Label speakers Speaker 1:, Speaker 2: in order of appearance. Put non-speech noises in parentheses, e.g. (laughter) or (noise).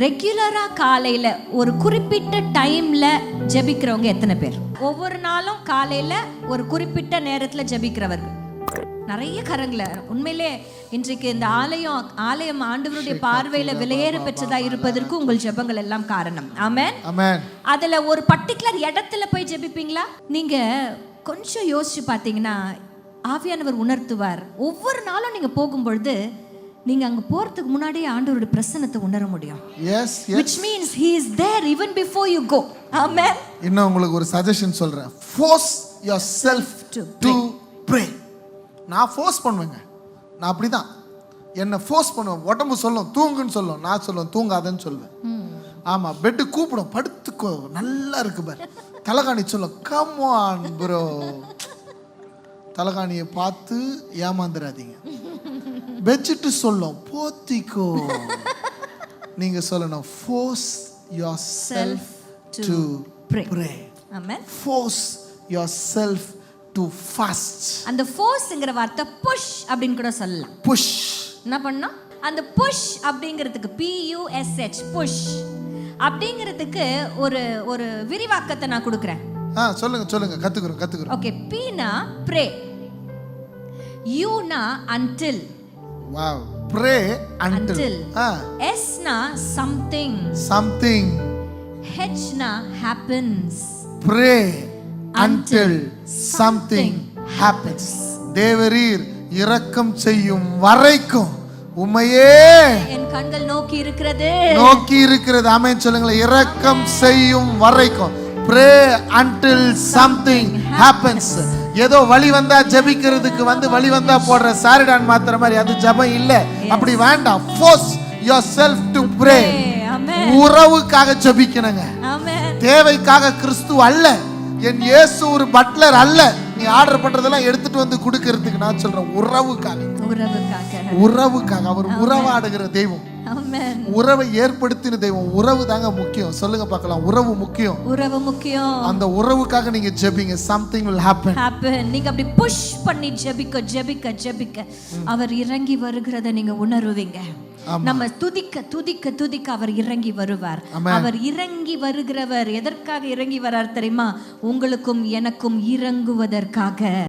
Speaker 1: ரெகுலரா காலையில ஒரு குறிப்பிட்ட டைம்ல ஜெபிக்கிறவங்க எத்தனை பேர்? ஒவ்வொரு நாளும் காலையில ஒரு குறிப்பிட்ட நேரத்துல ஜெபிக்கிறவர்கள். நிறைய கரங்களை. உண்மையிலே இன்றைக்கு இந்த ஆலயம் ஆலயம் ஆண்டவருடைய பார்வையில விலையேற பெற்றதா இருப்பதற்கு உங்கள் ஜெபங்கள் எல்லாம் காரணம். ஆமென் அதுல ஒரு பர்டிகுலர் இடத்துல போய் ஜெபிப்பீங்களா? நீங்க கொஞ்சம் யோசிச்சு பார்த்தீங்கன்னா ஆவியானவர் உணர்த்துவார். ஒவ்வொரு நாளும் நீங்க போகும்பொழுது நீங்க அங்க போறதுக்கு முன்னாடியே ஆண்டவருடைய பிரசன்னத்தை உணர முடியும்.
Speaker 2: Yes
Speaker 1: which means he is there even before you go. Amen.
Speaker 2: இன்னும் உங்களுக்கு ஒரு சஜஷன் சொல்றேன். யோர் செல்ஃப்
Speaker 1: To
Speaker 2: ப்ரே நான் ஃபோர்ஸ் பண்ணுவேங்க. நான் அப்படிதான். என்னை ஃபோர்ஸ் பண்ணுவேன். உடம்பு சொல்லும் தூங்குன்னு சொல்லும். நான் சொல்லுவேன் தூங்காதன்னு சொல்லுவேன் ஆமா பெட்டு கூப்பிடும். படுத்துக்கோ. நல்லா இருக்கு பார். தலகாணி சொல்லும். கம் ஆன் ப்ரோ தலகாணியை பார்த்து ஏமாந்துடாதீங்க பெட்ஷீட்டு சொல்லும் போத்திக்கோ. (laughs) நீங்க சொல்லணும் force yourself to. Pray
Speaker 1: amen.
Speaker 2: Force yourself to fast.
Speaker 1: அந்த ஃபோர்ஸ்ங்கிற வார்த்தை புஷ் அப்படின்னு கூட சொல்லலாம்.
Speaker 2: Push.
Speaker 1: என்ன பண்ணோம் அந்த புஷ் அப்படிங்கிறதுக்கு பியூஎஸ்ஹெச் புஷ் அப்படிங்கிறதுக்கு ஒரு ஒரு விரிவாக்கத்தை நான் கொடுக்குறேன்.
Speaker 2: ஆ சொல்லுங்க சொல்லுங்க. கத்துக்கிறோம் கத்துக்கிறோம்.
Speaker 1: ஓகே பீனா ப்ரே யூனா until
Speaker 2: wow. Pray until.
Speaker 1: Until.
Speaker 2: ஆ
Speaker 1: எஸ்னா something
Speaker 2: something.
Speaker 1: ஹெச்னா happens
Speaker 2: pray until
Speaker 1: Until
Speaker 2: something happens. தேவரீர் இரக்கம் செய்யும் வரைக்கும் உமையே.
Speaker 1: என் கண்கள் நோக்கி இருக்கிறது.
Speaker 2: நோக்கி இருக்கிறது. ஆமென் சொல்லுங்களேன். இரக்கம் செய்யும் வரைக்கும். Pray until something happens. ஏதோ வழி வந்தா ஜெபிக்கிறதுக்கு வந்து வழி வந்தா போடுற சாரிடான் மாத்திர மாதிரி அது ஜெபம் இல்ல. அப்படி வேண்டாம். Force yourself to pray உறவுக்காக ஜெபிக்கணுங்க. தேவைக்காக கிறிஸ்து அல்ல. என் இயேசு ஒரு பட்லர் அல்ல. நீ ஆர்டர் பண்றதெல்லாம் எடுத்துட்டு வந்து கொடுக்கறதுக்கு நான் சொல்றேன். உறவுக்காக.
Speaker 1: உறவுக்காக.
Speaker 2: உறவுக்காக. அவர் உறவாடுகிற தெய்வம். உறவை ஏற்படுத்தின தெய்வம். உறவு தாங்க முக்கியம். சொல்லுங்க பார்க்கலாம். உறவு முக்கியம்.
Speaker 1: உறவு முக்கியம்.
Speaker 2: அந்த உறவுக்காக நீங்க ஜெபிங்க. Something will happen.
Speaker 1: ஹேப்பன் நீங்க அப்படி புஷ் பண்ணி ஜெபிக்க ஜெபிக்க ஜெபிக்க அவர் இறங்கி வருகிறத நீங்க உணருவீங்க. நம்ம துதிக்க துதிக்க துதிக்க அவர் இறங்கி வருவார். அவர் இறங்கி வருகிறவர் எதற்காக இறங்கி வரார் தெரியுமா? உங்களுக்கும் எனக்கும் இறங்குவதற்காக.